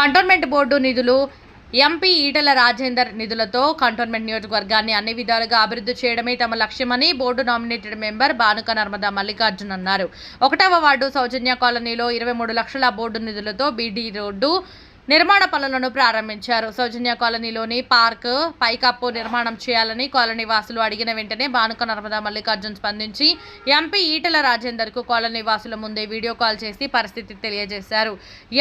Cantonment board నిధులు MP Etela Rajender నిధులతో cantonment నియోజకవర్గాన్ని అన్ని విధాలుగా అభివృద్ధి చేయడమే తమ లక్ష్యమని board nominated member Banuka Narmada Mallikarjun అన్నారు. ఒకటవ వార్డు సౌజన్య కాలనీలో ఇరవై మూడు లక్షల బోర్డు నిధులతో బీడీ రోడ్డు నిర్మాణ పనులను ప్రారంభించారు. సౌజన్య కాలనీలోని పార్క్ పైకప్పు నిర్మాణం చేయాలని కాలనీ వాసులు అడిగిన వెంటనే భానుక నర్మదా మల్లికార్జున్ స్పందించి ఎంపీ ఈటల రాజేందర్కు కాలనీ వాసుల ముందే వీడియో కాల్ చేసి పరిస్థితి తెలియజేశారు.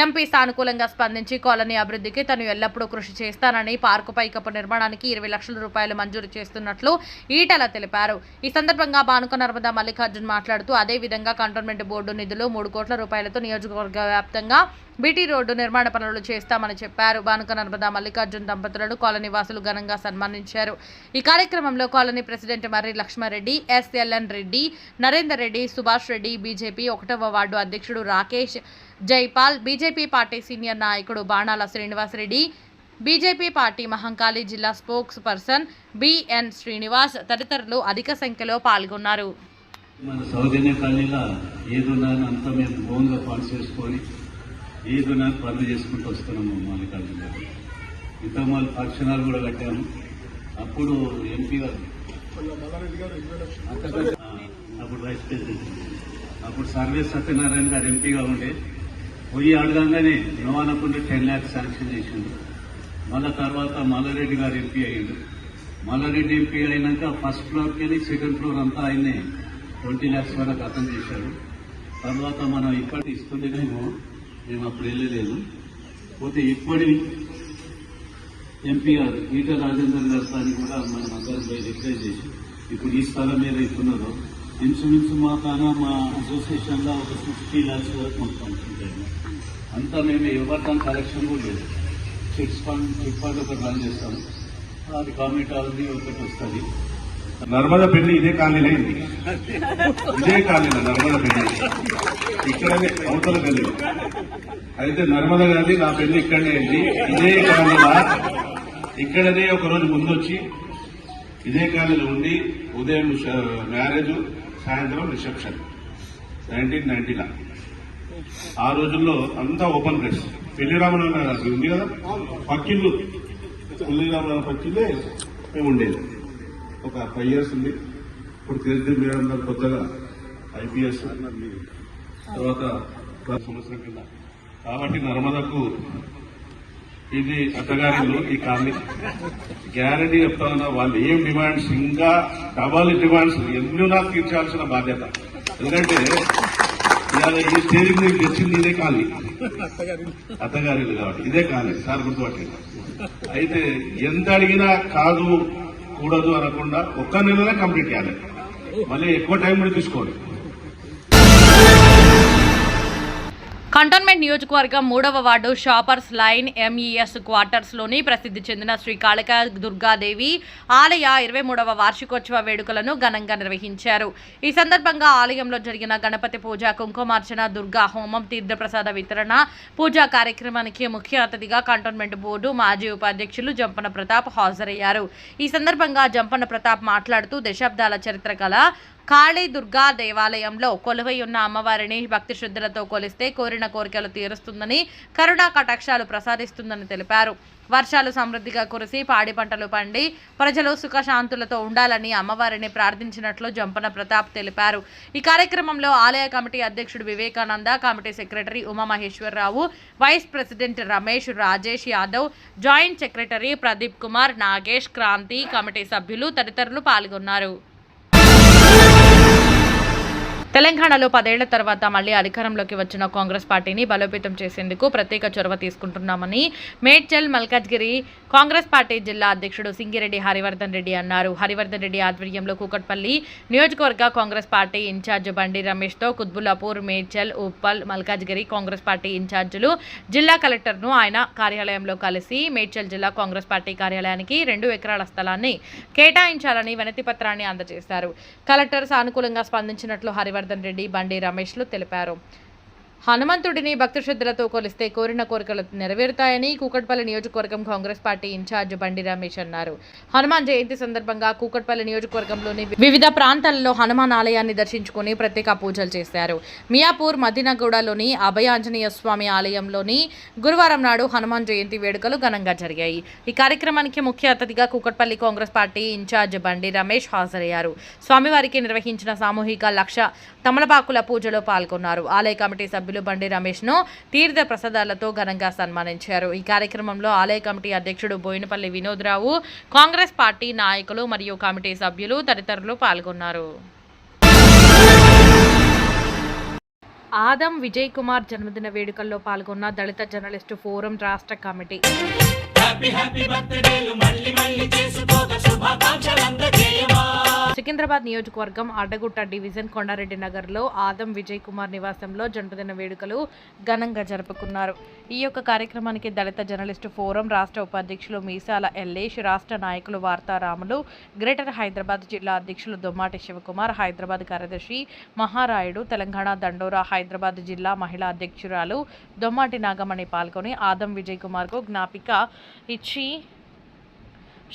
ఎంపీ సానుకూలంగా స్పందించి కాలనీ అభివృద్ధికి తను ఎల్లప్పుడూ కృషి చేస్తానని పార్కు పైకప్పు నిర్మాణానికి ఇరవై లక్షల రూపాయలు మంజూరు చేస్తున్నట్లు ఈటల తెలిపారు. ఈ సందర్భంగా భానుక నర్మదా మల్లికార్జున్ మాట్లాడుతూ అదే విధంగా కంటోన్మెంట్ బోర్డు నిధులు మూడు కోట్ల రూపాయలతో నియోజకవర్గ వ్యాప్తంగా బీటీ రోడ్డు నిర్మాణ పనులు చేస్తామని చెప్పారు. బానుక నర్మదా మల్లికార్జున్ దంపతులను కాలనీ వాసులు ఘనంగా సన్మానించారు. ఈ కార్యక్రమంలో colony president Marri Lakshma Reddy SLN Reddy Narender Reddy Subhash Reddy BJP ఒకటవ వార్డు అధ్యక్షుడు Rakesh Jaipal BJP party senior నాయకుడు బాణాల శ్రీనివాసరెడ్డి బీజేపీ పార్టీ మహంకాళి జిల్లా స్పోక్స్ పర్సన్ బిఎన్ శ్రీనివాస్ తదితరులు అధిక సంఖ్యలో పాల్గొన్నారు. మన సౌజన్య కాలనీలో ఏదున్నా అంతా మేము ఓన్గా ఫండ్స్ చేసుకొని ఏదున్నా పనులు చేసుకుంటూ వస్తున్నాము మల్లికార్జున గారు. ఇంత మళ్ళీ ఫంక్షన్ హాల్ కూడా కట్టాము. అప్పుడు ఎంపీ గారు. అప్పుడు వైస్ ప్రెసిడెంట్ అప్పుడు సర్వే సత్యనారాయణ గారు ఎంపీగా ఉండే. పోయి అడగంగానే నో అనకుండా టెన్ ల్యాక్స్ శాంక్షన్ చేసిండు. మళ్ళా తర్వాత మల్లారెడ్డి గారు ఎంపీ అయ్యిండు. మల్లారెడ్డి ఎంపీ అయినాక ఫస్ట్ ఫ్లోర్కి వెళ్ళి సెకండ్ ఫ్లోర్ అంతా ఆయనే ట్వంటీ ల్యాక్స్ వరకు అర్థం చేశాడు. తర్వాత మనం ఇప్పటి ఇస్తుండేనేమో మేము అప్పుడు వెళ్ళలేదు. పోతే ఇప్పటి ఎంపీ గారు ఈట రాజేందర్ గారి స్థాన్ని కూడా మనం అందరం పోయి రిక్వెస్ట్ చేసి ఇప్పుడు ఈ స్థలం మీద ఇస్తున్నదో ఇన్సూరెన్స్ మా కాన మా అసోసియేషన్లో ఒక సిక్స్టీ ల్యాక్స్ వరకు మాకు పంచుకుంటాయి అంతా మేము ఎవరితో కలెక్షన్ కూడా లేదు. చిట్స్ ఫండ్ చిట్ ఫండ్ ఒకటి రన్ చేస్తాము అది కామెంట్ అవుతుంది ఒకటి వస్తుంది. నర్మద పెళ్ళి ఇదే కాలనీ ఇదే కాలనీ నర్మద పెళ్ళి. ఇక్కడనే అవతల పెళ్ళి. అయితే నర్మద గాంధీ నా పెళ్ళి ఇక్కడనే అయింది. ఇదే కాలంలో ఇక్కడనే ఒకరోజు ముందొచ్చి ఇదే కాలంలో ఉండి ఉదయం మ్యారేజ్ సాయంత్రం రిసెప్షన్. నైన్టీన్ నైన్టీలా. ఆ రోజుల్లో అంతా ఓపెన్ ప్లేస్. పెళ్ళి రామన్ ఉంది కదా? పక్కిళ్ళు. పెళ్ళి రామన్ పక్కిళ్ళే మేము ఉండేది. ఒక ఫైవ్ ఇయర్స్ ఉంది. ఇప్పుడు తెలిసి మేడం గారు కొత్తగా ఐపీఎస్. తర్వాత సంవత్సరం కింద కాబట్టి నర్మదకు ఇది అత్తగారిలో ఈ కాలనీ. గ్యారంటీ చెప్తామన్నా వాళ్ళు ఏం డిమాండ్స్ ఇంకా డబల్ డిమాండ్స్ ఎన్నో నాకు తీర్చాల్సిన బాధ్యత. ఎందుకంటే ఇవాళ ఈ స్టేజ్ మీకు తెచ్చింది ఇదే కాలనీ. అత్తగారిలు కాబట్టి ఇదే కాలనీ సార్ గుర్తుపట్టండి. అయితే ఎంత అడిగినా కాదు కూడదు అనకుండా ఒక్క నెలనే కంప్లీట్ చేయాలి. మళ్ళీ ఎక్కువ టైం కూడా తీసుకోండి. కంటోన్మెంట్ నియోజకవర్గం మూడవ వార్డు షాపర్స్ లైన్ ఎంఈఎస్ క్వార్టర్స్లోని ప్రసిద్ధి చెందిన శ్రీ కాళికా దుర్గాదేవి ఆలయ ఇరవై మూడవ వార్షికోత్సవ వేడుకలను ఘనంగా నిర్వహించారు. ఈ సందర్భంగా ఆలయంలో జరిగిన గణపతి పూజ కుంకుమార్చన దుర్గా హోమం తీర్థప్రసాద వితరణ పూజా కార్యక్రమానికి ముఖ్య అతిథిగా కంటోన్మెంట్ బోర్డు మాజీ ఉపాధ్యక్షులు జంపన ప్రతాప్ హాజరయ్యారు. ఈ సందర్భంగా జంపన ప్రతాప్ మాట్లాడుతూ దశాబ్దాల చరిత్ర గల కాళీ దుర్గా దేవాలయంలో కొలువై ఉన్న అమ్మవారిని భక్తి శ్రద్ధలతో కొలిస్తే కోరిన కోరికలు తీరుస్తుందని కరుణా కటాక్షాలు ప్రసాదిస్తుందని తెలిపారు. వర్షాలు సమృద్ధిగా కురిసి పాడి పంటలు పండి ప్రజలు సుఖశాంతులతో ఉండాలని అమ్మవారిని ప్రార్థించినట్లు జంపన ప్రతాప్ తెలిపారు. ఈ కార్యక్రమంలో ఆలయ కమిటీ అధ్యక్షుడు Vivekananda committee secretary Umamaheswara Rao vice president Ramesh Rajesh Yadav joint secretary Pradeep Kumar Nagesh Kranti committee సభ్యులు తదితరులు పాల్గొన్నారు. తెలంగాణలో పదేళ్ళ తర్వాత మళ్ళీ అధికారంలోకి వచ్చిన కాంగ్రెస్ పార్టీని బలోపేతం చేసేందుకు ప్రత్యేక చొరవ తీసుకుంటున్నామని మేడ్చల్ మల్కాజ్గిరి కాంగ్రెస్ పార్టీ జిల్లా అధ్యక్షుడు సింగిరెడ్డి హరివర్ధన్ రెడ్డి అన్నారు. హరివర్ధన్ రెడ్డి ఆధ్వర్యంలో కూకట్పల్లి నియోజకవర్గ కాంగ్రెస్ పార్టీ ఇన్ఛార్జ్ బండి రమేష్తో కుత్బులాపూర్ మేడ్చల్ ఉప్పల్ మల్కాజ్గిరి కాంగ్రెస్ పార్టీ ఇన్ఛార్జీలు జిల్లా కలెక్టర్ను ఆయన కార్యాలయంలో కలిసి మేడ్చల్ జిల్లా కాంగ్రెస్ పార్టీ కార్యాలయానికి రెండు ఎకరాల స్థలాన్ని కేటాయించాలని వినతి పత్రాన్ని అందజేశారు. కలెక్టర్ సానుకూలంగా స్పందించినట్లు హరివర్ధన్ రెడ్డి బండి రమేష్లు తెలిపారు. హనుమంతుడిని భక్తి శ్రద్ధలతో కొలిస్తే కోరిన కోరికలు నెరవేరుతాయని కూకట్పల్లి నియోజకవర్గం కాంగ్రెస్ పార్టీ ఇన్ఛార్జ్ బండి రమేష్ అన్నారు. హనుమాన్ జయంతి సందర్భంగా కూకట్పల్లి నియోజకవర్గంలోని వివిధ ప్రాంతాలలో హనుమాన్ ఆలయాన్ని దర్శించుకుని ప్రత్యేక పూజలు చేశారు. మియాపూర్ మదినగూడలోని అభయాంజనేయ స్వామి ఆలయంలోని గురువారం నాడు హనుమాన్ జయంతి వేడుకలు ఘనంగా జరిగాయి. ఈ కార్యక్రమానికి ముఖ్య అతిథిగా కూకట్పల్లి కాంగ్రెస్ పార్టీ ఇన్ఛార్జ్ బండి రమేష్ హాజరయ్యారు. స్వామివారికి నిర్వహించిన సామూహిక లక్ష తమలపాకుల పూజలో పాల్గొన్నారు. ఆలయ కమిటీ సభ్యులు బండి రమేష్ను తీర్థ ప్రసాదాలతో ఘనంగా సన్మానించారు. ఈ కార్యక్రమంలో ఆలయ కమిటీ అధ్యక్షుడు బోయినపల్లి వినోద్రావు కాంగ్రెస్ పార్టీ నాయకులు మరియు కమిటీ సభ్యులు తదితరులు పాల్గొన్నారు. ఆదం విజయ్ కుమార్ జన్మదిన వేడుకల్లో పాల్గొన్న దళిత జర్నలిస్టు ఫోరం రాష్ట్ర కమిటీ. సికింద్రాబాద్ నియోజకవర్గం అడ్డగుట్ట డివిజన్ కొండారెడ్డి నగర్లో ఆదం విజయ్ కుమార్ నివాసంలో జన్మదిన వేడుకలు ఘనంగా జరుపుకున్నారు. ఈ యొక్క కార్యక్రమానికి దళిత జర్నలిస్టు ఫోరం రాష్ట్ర ఉపాధ్యక్షులు మీసాల ఎల్లేష్ రాష్ట్ర నాయకులు వార్తారాములు గ్రేటర్ హైదరాబాద్ జిల్లా అధ్యక్షులు దొమ్మాటి శివకుమార్ హైదరాబాద్ కార్యదర్శి మహారాయుడు తెలంగాణ దండోరా హైదరాబాద్ జిల్లా మహిళా అధ్యక్షురాలు దొమ్మాటి నాగమణి పాల్గొని ఆదం విజయ్ కుమార్కు జ్ఞాపిక ఇచ్చి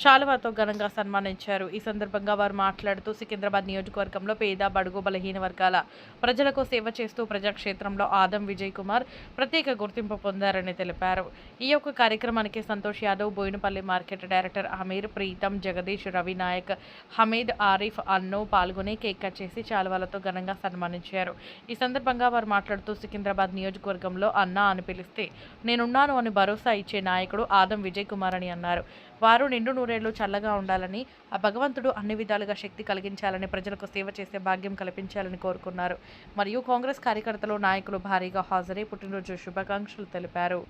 శాలువాతో ఘనంగా సన్మానించారు. ఈ సందర్భంగా వారు మాట్లాడుతూ సికింద్రాబాద్ నియోజకవర్గంలో పేద బడుగు బలహీన వర్గాల ప్రజలకు సేవ చేస్తూ ప్రజాక్షేత్రంలో ఆదం విజయ్ కుమార్ ప్రత్యేక గుర్తింపు పొందారని తెలిపారు. ఈ యొక్క కార్యక్రమానికి సంతోష్ యాదవ్ బోయినపల్లి మార్కెట్ డైరెక్టర్ అమీర్ ప్రీతం జగదీష్ రవి నాయక్ హమీద్ ఆరిఫ్ అన్నో పాల్గొని కేక్ కట్ చేసి చాలువాలతో ఘనంగా సన్మానించారు. ఈ సందర్భంగా వారు మాట్లాడుతూ సికింద్రాబాద్ నియోజకవర్గంలో అన్నా అని పిలిస్తే నేనున్నాను అని భరోసా ఇచ్చే నాయకుడు ఆదం విజయ్ కుమార్ అని అన్నారు. వారు నిండు నూరేళ్ళు చల్లగా ఉండాలని ఆ భగవంతుడు అన్ని విధాలుగా శక్తి కలిగించాలని ప్రజలకు సేవ చేసే భాగ్యం కల్పించాలని కోరుకున్నారు. మరియు కాంగ్రెస్ కార్యకర్తలు నాయకులు భారీగా హాజరై పుట్టినరోజు శుభాకాంక్షలు తెలిపారు.